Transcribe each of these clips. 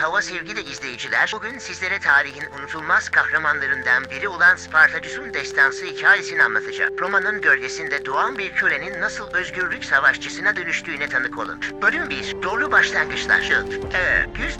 Merhaba sevgili izleyiciler. Bugün sizlere tarihin unutulmaz kahramanlarından biri olan Spartaküs'ün destansı hikayesini anlatacağım. Roma'nın gölgesinde doğan bir kölenin nasıl özgürlük savaşçısına dönüştüğüne tanık olun. Bölüm 1. Zorlu başlangıçlar. Ee, 109 yılında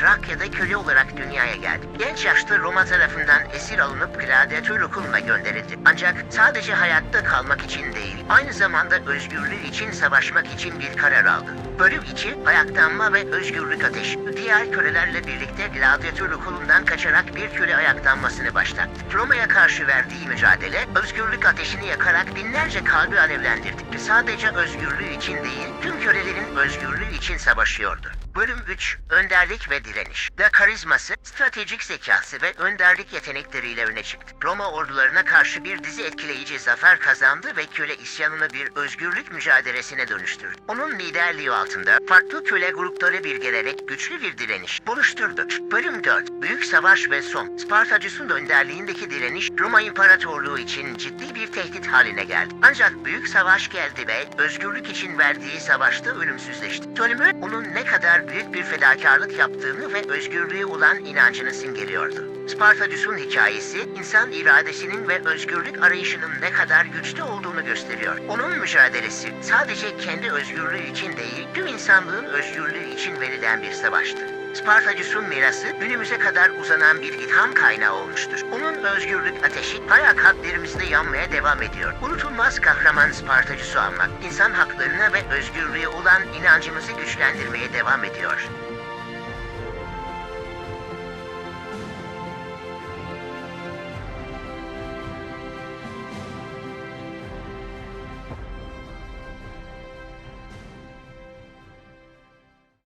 Trakya'da köle olarak dünyaya geldi. Genç yaşta Roma tarafından esir alınıp gladyatör okuluna gönderildi. Ancak sadece hayatta kalmak için değil, aynı zamanda özgürlüğü için savaşmak için bir karar aldı. Bölüm 2. Ayaklanma ve özgürlük ateşi. Diğer kölelerle birlikte gladyatör okulundan kaçarak bir köle ayaklanmasını başlattı. Roma'ya karşı verdiği mücadele, özgürlük ateşini yakarak binlerce kalbi alevlendirdi. Sadece özgürlüğü için değil, tüm kölelerin özgürlüğü için savaşıyordu. Bölüm 3. Önderlik ve direniş. Da karizması, stratejik zekası ve önderlik yetenekleriyle öne çıktı. Roma ordularına karşı bir dizi etkileyici zafer kazandı ve köle isyanını bir özgürlük mücadelesine dönüştürdü. Onun liderliği altında farklı köle grupları birleşerek güçlü bir direniş oluşturdu. Bölüm 4. Büyük Savaş ve Son. Spartacus'un önderliğindeki direniş Roma İmparatorluğu için ciddi bir tehdit haline geldi. Ancak Büyük Savaş geldi ve özgürlük için verdiği savaşta ölümsüzleşti. Bölümü onun ne kadar büyük bir fedakarlık yaptığını ve özgürlüğe olan inancını simgeliyordu. Spartacus'un hikayesi, insan iradesinin ve özgürlük arayışının ne kadar güçlü olduğunu gösteriyor. Onun mücadelesi sadece kendi özgürlüğü için değil, tüm insanlığın özgürlüğü için verilen bir savaştı. Spartacus'un mirası günümüze kadar uzanan bir ilham kaynağı olmuştur. Onun özgürlük ateşi hala kalplerimizde yanmaya devam ediyor. Unutulmaz kahraman Spartacus'u anmak, insan haklarına ve özgürlüğe olan inancımızı güçlendirmeye devam ediyor.